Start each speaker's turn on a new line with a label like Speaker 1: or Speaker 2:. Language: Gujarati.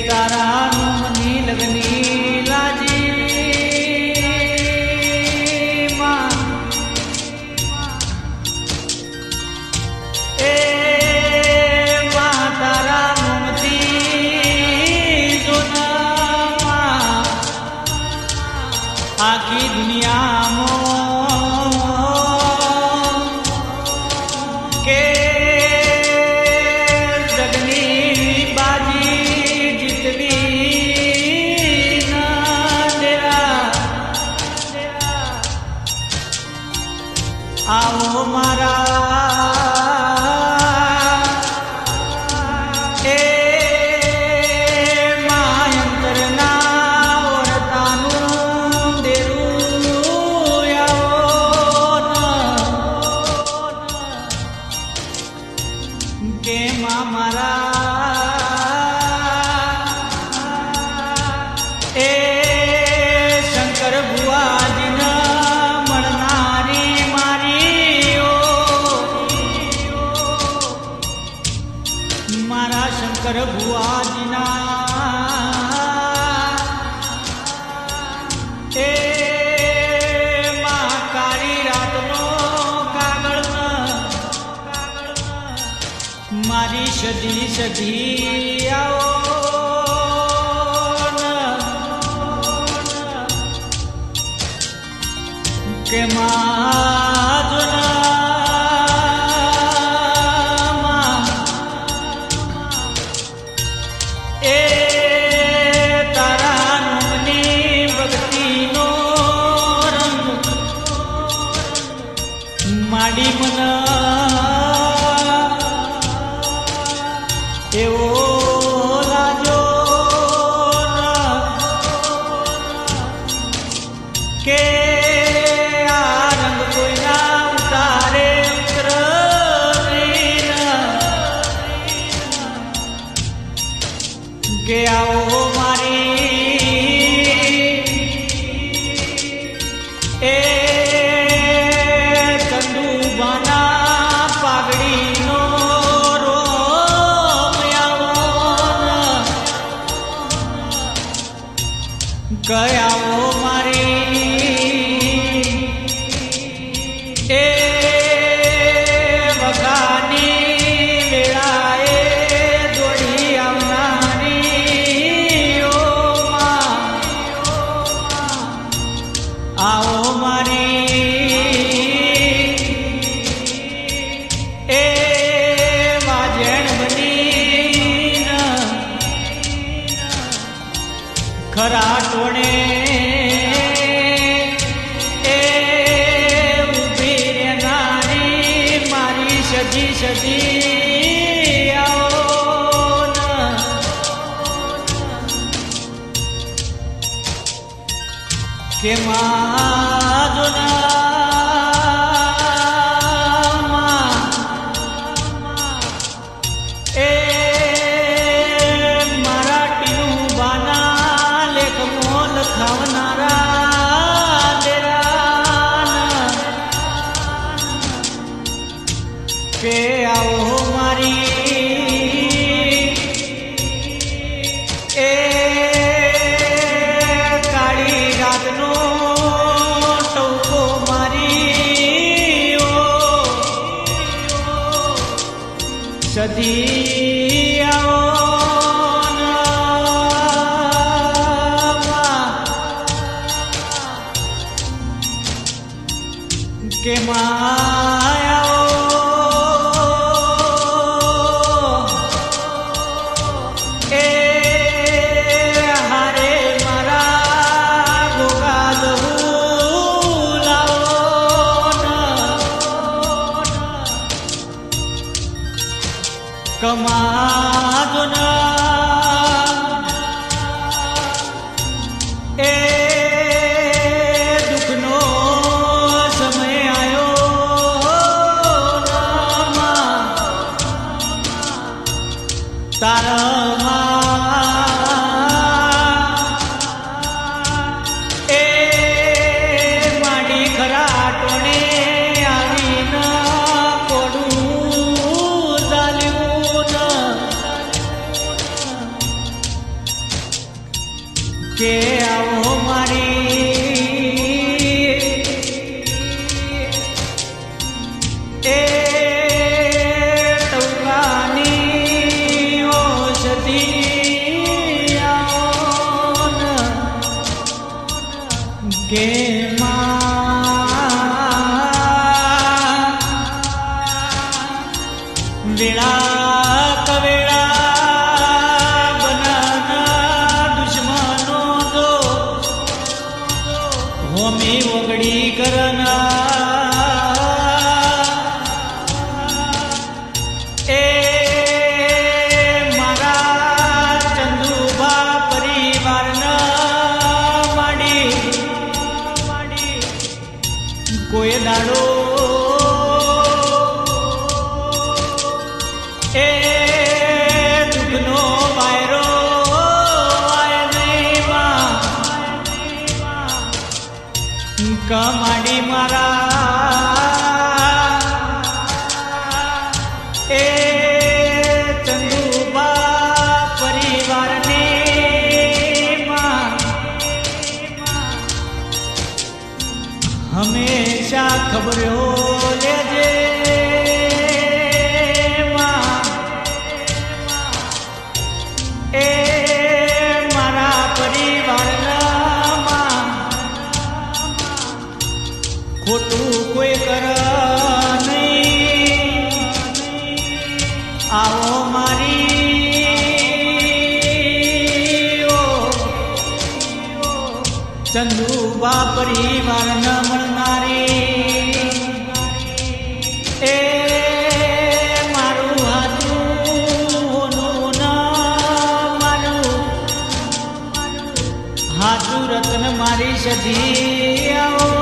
Speaker 1: તારા હનુમની લગની મારી સદી સધી આવો કે મા ખરા ટોણે એ ઊભી રે નારી મારી સજી સજી કે માં સ્થાવનારા કે આવો મારી એ કાળી રાતનો ટોકો મારી સદી કમાજો ના. ವೇಳಾ હંમેશા ખબર્યો લેજે? એ મારા પરિવારના ખોટું કોઈ કર નહીં. આવો મારી ચંદુબા પરિવાર ન आशीष दिया